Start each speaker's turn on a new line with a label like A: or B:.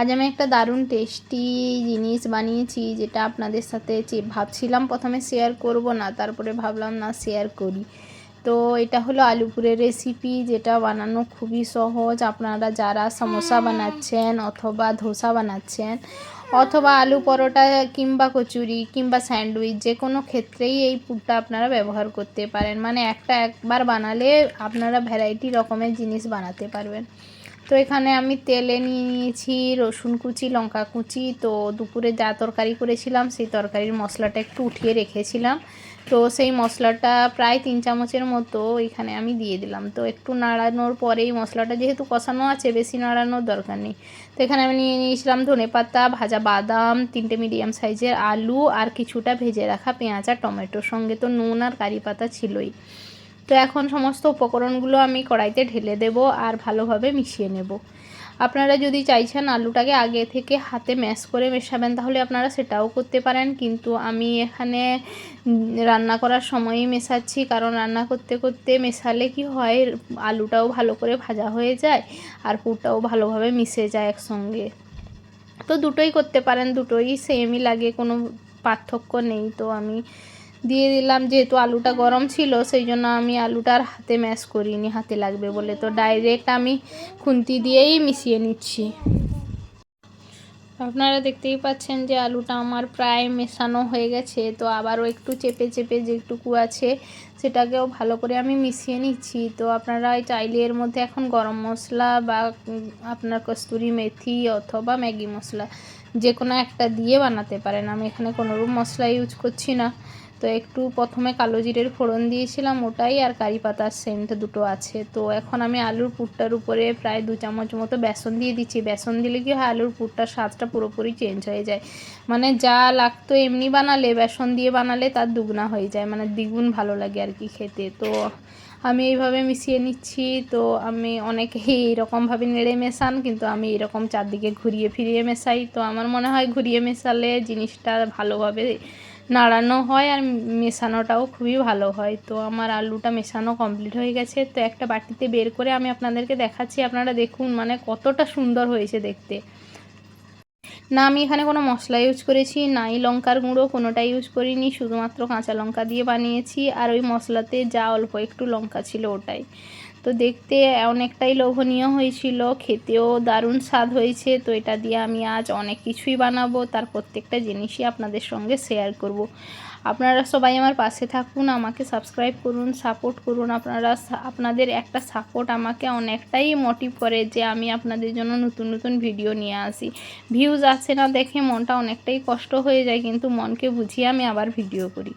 A: আজ আমি একটা দারুণ টেস্টি জিনিস বানিয়েছি, যেটা আপনাদের সাথে ভাবছিলাম প্রথমে শেয়ার করব না, তারপরে ভাবলাম না শেয়ার করি। তো এটা হলো আলুপুরের রেসিপি যেটা বানানো খুবই সহজ। আপনারা যারা সমোসা বানাচ্ছেন অথবা ধোসা বানাচ্ছেন, অথবা আলু পরোটা কিংবা কচুরি কিংবা স্যান্ডউইচ যে কোনো ক্ষেত্রেই এই পুরটা আপনারা ব্যবহার করতে পারেন। মানে একটা একবার বানালে আপনারা ভ্যারাইটি রকমের জিনিস বানাতে পারবেন। তো এখানে আমি তেলে নিয়ে নিয়েছি রসুন কুচি, লঙ্কা কুচি। তো দুপুরে যা তরকারি করেছিলাম, সেই তরকারির মশলাটা একটু উঠিয়ে রেখেছিলাম। তো সেই মশলাটা প্রায় তিন চামচের মতো এখানে আমি দিয়ে দিলাম। তো একটু নাড়ানোর পরেই মশলাটা যেহেতু কষানো আছে, বেশি নাড়ানোর দরকার নেই। তো এখানে আমি নিয়ে নিয়েছিলাম ধনে পাতা, ভাজা বাদাম, তিনটে মিডিয়াম সাইজের আলু আর কিছুটা ভেজে রাখা পেঁয়াজ আর টমেটোর সঙ্গে। তো নুন আর কারি পাতা ছিলই। তো এখন সমস্ত উপকরণগুলো আমি কড়াইতে ঢেলে দেব আর ভালোভাবে মিশিয়ে নেব। আপনারা যদি চাইছেন আলুটাকে আগে থেকে হাতে ম্যাশ করে মেশাবেন, তাহলে আপনারা সেটাও করতে পারেন। কিন্তু আমি এখানে রান্না করার সময়ই মেশাচ্ছি, কারণ রান্না করতে করতে মেশালে কি হয়, আলুটাও ভালো করে ভাজা হয়ে যায় আর পুরটাও ভালোভাবে মিশে যায় একসঙ্গে। তো দুটোই করতে পারেন, দুটোই সেমই লাগে, কোনো পার্থক্য নেই। তো আমি দিয়ে দিলাম, যেহেতু আলুটা গরম ছিল, সেই জন্য আমি আলুটার হাতে ম্যাশ করিনি, হাতে লাগবে বলে। তো ডাইরেক্ট আমি খুন্তি দিয়েই মিশিয়ে নিচ্ছি। আপনারা দেখতেই পাচ্ছেন যে আলুটা আমার প্রায় মেশানো হয়ে গেছে, তো আবারও একটু চেপে চেপে যেটুকু আছে, সেটাকেও ভালো করে আমি মিশিয়ে নিচ্ছি। তো আপনারা চাইলে এর মধ্যে এখন গরম মশলা বা আপনার কস্তুরি মেথি অথবা ম্যাগি মশলা যে কোনো একটা দিয়ে বানাতে পারেন। আমি এখানে কোনোরূপ মশলা ইউজ করছি না। তো একটু প্রথমে কালো জিরের ফোড়ন দিয়েছিলাম ওটাই আর কারি পাতার সেন্ট দুটো আছে। তো এখন আমি আলুর পুরটার উপরে প্রায় দু চামচ মতো বেসন দিয়ে দিচ্ছি। বেসন দিলে কি হয়, আলুর পুরটার স্বাদটা পুরোপুরি চেঞ্জ হয়ে যায়। মানে যা লাগতো এমনি বানালে, বেসন দিয়ে বানালে তার দুগুনা হয়ে যায়। মানে দ্বিগুণ ভালো লাগে আর কি খেতে। তো আমি এইভাবে মিশিয়ে নিচ্ছি। তো আমি অনেকেই এইরকমভাবে নেড়ে মেশান, কিন্তু আমি এরকম চারদিকে ঘুরিয়ে ফিরিয়ে মেশাই। তো আমার মনে হয় ঘুরিয়ে মেশালে জিনিসটা ভালোভাবে নাড়ানো হয় আর মেশানোটাও খুবই ভালো হয়। তো আমার আলুটা মেশানো কমপ্লিট হয়ে গেছে। তো একটা বাটিতে বের করে আমি আপনাদেরকে দেখাচ্ছি। আপনারা দেখুন মানে কতটা সুন্দর হয়েছে দেখতে। না, আমি এখানে কোনো মশলা ইউজ করেছি, নাই লঙ্কার গুঁড়ো কোনোটা ইউজ করিনি। শুধুমাত্র কাঁচা লঙ্কা দিয়ে বানিয়েছি। আর ওই মশলাতে যা অল্প একটু লঙ্কা ছিল ওটাই। তো দেখতে অনেকটাই লোভনীয় হয়েছিল, খেতেও দারুণ স্বাদ হয়েছে। তো এটা দিয়ে আমি আজ অনেক কিছুই বানাবো, তার প্রত্যেকটা জিনিসই আপনাদের সঙ্গে শেয়ার করব। আপনারা সবাই আমার পাশে থাকুন, আমাকে সাবস্ক্রাইব করুন সাপোর্ট করুন। আপনারা আপনাদের একটা সাপোর্ট আমাকে অনেকটাই মোটিভ করে যে আমি আপনাদের জন্য নতুন নতুন ভিডিও নিয়ে আসি। ভিউজ আসছে না দেখে মনটা অনেকটাই কষ্ট হয়ে যায়, কিন্তু মনকে বুঝিয়ে আমি আবার ভিডিও করি।